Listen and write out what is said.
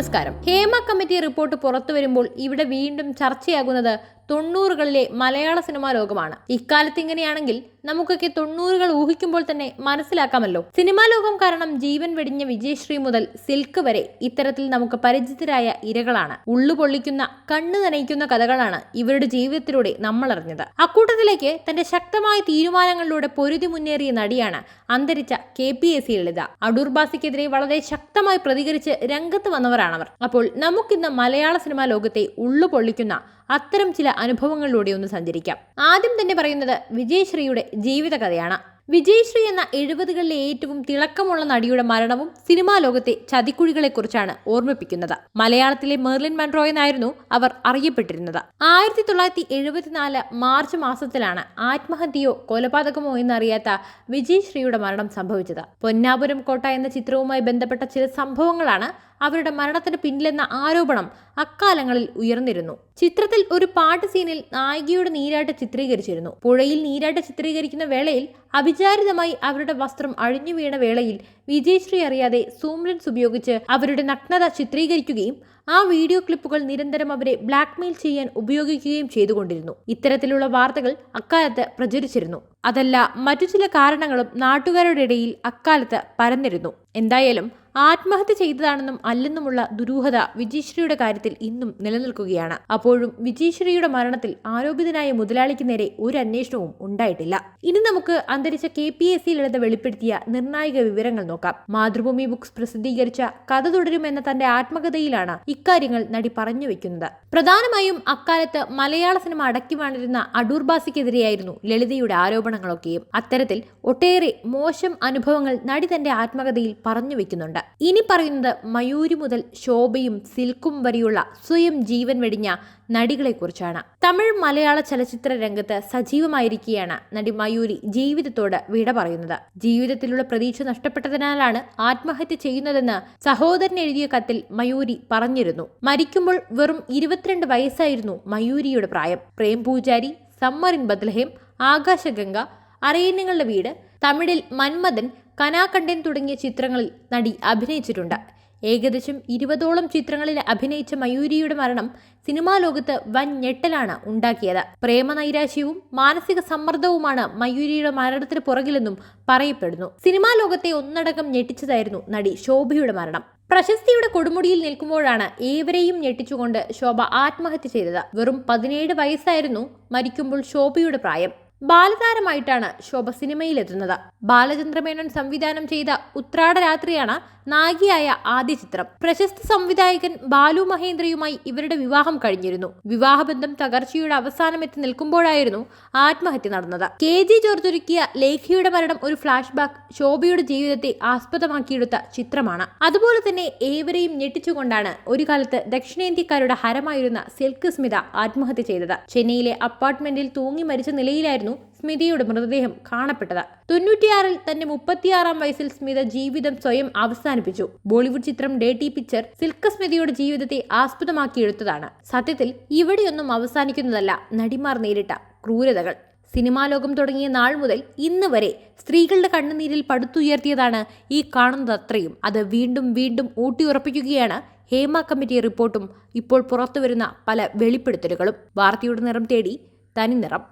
നമസ്കാരം. Hema committee report പുറത്തു വരുമ്പോൾ ഇവിടെ വീണ്ടും ചർച്ചയാകുന്നത് തൊണ്ണൂറുകളിലെ മലയാള സിനിമാ ലോകമാണ്. ഇക്കാലത്ത് ഇങ്ങനെയാണെങ്കിൽ നമുക്കൊക്കെ തൊണ്ണൂറുകൾ ഊഹിക്കുമ്പോൾ തന്നെ മനസ്സിലാക്കാമല്ലോ. സിനിമാ ലോകം കാരണം ജീവൻ വെടിഞ്ഞ വിജയശ്രീ മുതൽ സിൽക്ക് വരെ ഇത്തരത്തിൽ നമുക്ക് പരിചിതരായ ഇരകളാണ്. ഉള്ളു പൊള്ളിക്കുന്ന കണ്ണു നനയിക്കുന്ന കഥകളാണ് ഇവരുടെ ജീവിതത്തിലൂടെ നമ്മൾ അറിഞ്ഞത് അക്കൂട്ടത്തിലേക്ക് തന്റെ ശക്തമായ തീരുമാനങ്ങളിലൂടെ പൊരുതി മുന്നേറിയ നടിയാണ് അന്തരിച്ച K P S C Lalitha. അടൂർബാസിക്കെതിരെ വളരെ ശക്തമായി പ്രതികരിച്ച് രംഗത്ത് വന്നവരാണവർ. അപ്പോൾ നമുക്കിന്ന് മലയാള സിനിമാ ലോകത്തെ ഉള്ളു പൊള്ളിക്കുന്ന അത്തരം ചില അനുഭവങ്ങളിലൂടെ ഒന്ന് സഞ്ചരിക്കാം. ആദ്യം തന്നെ പറയുന്നത് വിജയശ്രീയുടെ ജീവിത കഥയാണ് വിജയശ്രീ എന്ന എഴുപതുകളിലെ ഏറ്റവും തിളക്കമുള്ള നടിയുടെ മരണവും സിനിമാ ലോകത്തെ ചതിക്കുഴികളെക്കുറിച്ചാണ് ഓർമ്മിപ്പിക്കുന്നത്. മലയാളത്തിലെ മെർലിൻ മൺട്രോ എന്നായിരുന്നു അവർ അറിയപ്പെട്ടിരുന്നത്. ആയിരത്തി തൊള്ളായിരത്തി എഴുപത്തിനാല് മാർച്ച് മാസത്തിലാണ് ആത്മഹത്യയോ കൊലപാതകമോ എന്നറിയാത്ത വിജയശ്രീയുടെ മരണം സംഭവിച്ചത്. പൊന്നാപുരം കോട്ട എന്ന ചിത്രവുമായി ബന്ധപ്പെട്ട ചില സംഭവങ്ങളാണ് അവരുടെ മരണത്തിന് പിന്നിലെന്ന ആരോപണം അക്കാലങ്ങളിൽ ഉയർന്നിരുന്നു. ചിത്രത്തിൽ ഒരു പാട്ട് സീനിൽ നായികയുടെ നീരാട്ട് ചിത്രീകരിച്ചിരുന്നു. പുഴയിൽ നീരാട്ട് ചിത്രീകരിക്കുന്ന വേളയിൽ അവിചാരിതമായി അവരുടെ വസ്ത്രം അഴിഞ്ഞു വീണ വേളയിൽ വിജയശ്രീ അറിയാതെ സൂം ലെൻസ് ഉപയോഗിച്ച് അവരുടെ നഗ്നത ചിത്രീകരിക്കുകയും ആ വീഡിയോ ക്ലിപ്പുകൾ നിരന്തരം അവരെ ബ്ലാക്ക്മെയിൽ ചെയ്യാൻ ഉപയോഗിക്കുകയും ചെയ്തുകൊണ്ടിരുന്നു. ഇത്തരത്തിലുള്ള വാർത്തകൾ അക്കാലത്ത് പ്രചരിച്ചിരുന്നു. അതല്ല മറ്റു ചില കാരണങ്ങളും നാട്ടുകാരുടെ ഇടയിൽ അക്കാലത്ത് പരന്നിരുന്നു. എന്തായാലും ആത്മഹത്യ ചെയ്തതാണെന്നും അല്ലെന്നുമുള്ള ദുരൂഹത വിജയശ്രീയുടെ കാര്യത്തിൽ ഇന്നും നിലനിൽക്കുകയാണ്. അപ്പോഴും വിജയശ്രീയുടെ മരണത്തിൽ ആരോപിതനായ മുതലാളിക്ക് നേരെ ഒരു അന്വേഷണവും ഉണ്ടായിട്ടില്ല. ഇനി നമുക്ക് അന്തരിച്ച K P S C Lalitha വെളിപ്പെടുത്തിയ നിർണായക വിവരങ്ങൾ നോക്കാം. മാതൃഭൂമി ബുക്സ് പ്രസിദ്ധീകരിച്ച കഥ തുടരുമെന്ന തന്റെ ആത്മകഥയിലാണ് ഇക്കാര്യങ്ങൾ നടി പറഞ്ഞു വെക്കുന്നത്. പ്രധാനമായും അക്കാലത്ത് മലയാള സിനിമ അടക്കി വാണിരുന്ന അടൂർ ബാസിക്കെതിരെയായിരുന്നു ലളിതയുടെ ആരോപണങ്ങളൊക്കെയും. അത്തരത്തിൽ ഒട്ടേറെ മോശം അനുഭവങ്ങൾ നടി തന്റെ ആത്മകഥയിൽ പറഞ്ഞു വെക്കുന്നുണ്ട്. ഇനി പറയുന്നത് മയൂരി മുതൽ ശോഭയും സിൽക്കും വരെയുള്ള സ്വയം ജീവൻ വെടിഞ്ഞ നടികളെക്കുറിച്ചാണ്. തമിഴ് മലയാള ചലച്ചിത്ര രംഗത്ത് സജീവമായിരിക്കുകയാണ് നടി മയൂരി ജീവിതത്തോട് വിട പറയുന്നത്. ജീവിതത്തിലുള്ള പ്രതീക്ഷ നഷ്ടപ്പെട്ടതിനാലാണ് ആത്മഹത്യ ചെയ്യുന്നതെന്ന് സഹോദരൻ എഴുതിയ കത്തിൽ മയൂരി പറഞ്ഞിരുന്നു. മരിക്കുമ്പോൾ വെറും ഇരുപത്തിരണ്ട് വയസ്സായിരുന്നു മയൂരിയുടെ പ്രായം. പ്രേം പൂജാരി സമ്മറിൻ ബദ്ലഹേം ആകാശഗംഗ അറിയനങ്ങളുടെ വീട് തമിഴിൽ മന്മഥൻ കനാകണ്ടൻ തുടങ്ങിയ ചിത്രങ്ങളിൽ നടി അഭിനയിച്ചിട്ടുണ്ട്. ഏകദേശം ഇരുപതോളം ചിത്രങ്ങളിൽ അഭിനയിച്ച മയൂരിയുടെ മരണം സിനിമാ ലോകത്ത് വൻ ഞെട്ടലാണ് ഉണ്ടാക്കിയത്. പ്രേമനൈരാശ്യവും മാനസിക സമ്മർദ്ദവുമാണ് മയൂരിയുടെ മരണത്തിന് പുറകിലെന്നും പറയപ്പെടുന്നു. സിനിമാ ലോകത്തെ ഒന്നടങ്കം ഞെട്ടിച്ചതായിരുന്നു നടി ശോഭയുടെ മരണം. പ്രശസ്തിയുടെ കൊടുമുടിയിൽ നിൽക്കുമ്പോഴാണ് ഏവരെയും ഞെട്ടിച്ചുകൊണ്ട് ശോഭ ആത്മഹത്യ ചെയ്തത്. വെറും പതിനേഴ് വയസ്സായിരുന്നു മരിക്കുമ്പോൾ ശോഭയുടെ പ്രായം. ബാലതാരമായിട്ടാണ് ശോഭ സിനിമയിലെത്തുന്നത്. ബാലചന്ദ്രമേനോൻ സംവിധാനം ചെയ്ത ഉത്രാട രാത്രിയാണ് നായികയായ ആദ്യ ചിത്രം. പ്രശസ്ത സംവിധായകൻ ബാലു മഹേന്ദ്രയുമായി ഇവരുടെ വിവാഹം കഴിഞ്ഞിരുന്നു. വിവാഹബന്ധം തകർച്ചയുടെ അവസാനം എത്തി നിൽക്കുമ്പോഴായിരുന്നു ആത്മഹത്യ നടന്നത്. കെ ജി ജോർജ് ഒരുക്കിയ ലേഖയുടെ മരണം ഒരു ഫ്ലാഷ് ബാക്ക് ശോഭയുടെ ജീവിതത്തെ ആസ്പദമാക്കിയെടുത്ത ചിത്രമാണ്. അതുപോലെ തന്നെ ഏവരെയും ഞെട്ടിച്ചുകൊണ്ടാണ് ഒരു കാലത്ത് ദക്ഷിണേന്ത്യക്കാരുടെ ഹരമായിരുന്ന സിൽക്ക് സ്മിത ആത്മഹത്യ ചെയ്തത്. ചെന്നൈയിലെ അപ്പാർട്ട്മെന്റിൽ തൂങ്ങി മരിച്ച നിലയിലായിരുന്നു സ്മിതയുടെ മൃതദേഹം കാണപ്പെട്ടത്. തൊണ്ണൂറ്റിയാറിൽ തന്റെ മുപ്പത്തിയാറാം വയസ്സിൽ സ്മിത ജീവിതം സ്വയം അവസാനിപ്പിച്ചു. ബോളിവുഡ് ചിത്രം ഡേട്ടി പിക്ചർ സിൽക്ക സ്മിതയുടെ ജീവിതത്തെ ആസ്പദമാക്കി എടുത്തതാണ് സത്യത്തിൽ ഇവിടെയൊന്നും അവസാനിക്കുന്നതല്ല നടിമാർ നേരിട്ട ക്രൂരതകൾ. സിനിമാ ലോകം തുടങ്ങിയ നാൾ മുതൽ ഇന്ന് വരെ സ്ത്രീകളുടെ കണ്ണുനീരിൽ പടുത്തുയർത്തിയതാണ് ഈ കാണുന്നത് അത്രയും അത് വീണ്ടും വീണ്ടും ഊട്ടിയുറപ്പിക്കുകയാണ് ഹേമ കമ്മിറ്റി റിപ്പോർട്ടും ഇപ്പോൾ പുറത്തുവരുന്ന പല വെളിപ്പെടുത്തലുകളും. വാർത്തയുടെ നിറം തേടി തനി നിറം.